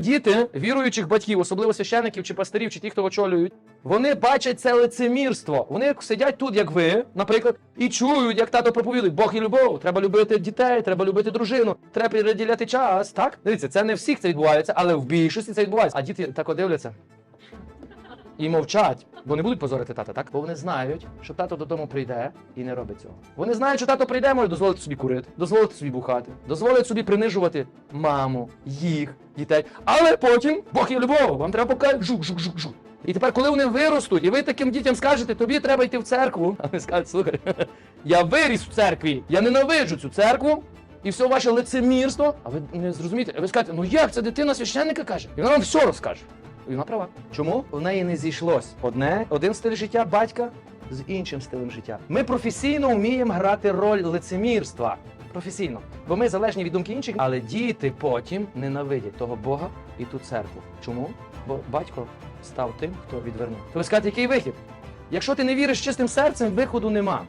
Діти віруючих батьків, особливо священиків чи пастирів, чи ті, хто очолюють, вони бачать це лицемірство. Вони сидять тут, як ви, наприклад, і чують, як тато проповідує, Бог і любов, треба любити дітей, треба любити дружину, треба приділяти час. Так? Дивіться, це не всіх це відбувається, але в більшості це відбувається. А діти так дивляться і мовчать, бо не будуть позорити тата, так? Бо вони знають, що тато додому прийде і не робить цього. Вони знають, що тато прийде, може дозволити собі курити, дозволити собі бухати, дозволить собі принижувати маму, їх, дітей. Але потім Бог є любов, вам треба показати жук, жук, жук, жук. І тепер, коли вони виростуть, і ви таким дітям скажете, тобі треба йти в церкву, а вони скажуть, слухай, я виріс в церкві, я ненавиджу цю церкву. І все ваше лицемірство, а ви не зрозумієте, ви скажете, ну як це дитина священника каже? І вона вам все розкаже. І вона права. Чому? В неї не зійшлось одне, один стиль життя батька з іншим стилем життя. Ми професійно вміємо грати роль лицемірства. Професійно. Бо ми залежні від думки інших, але діти потім ненавидять того Бога і ту церкву. Чому? Бо батько став тим, хто відвернув. То ви скажете, який вихід? Якщо ти не віриш чистим серцем, виходу нема.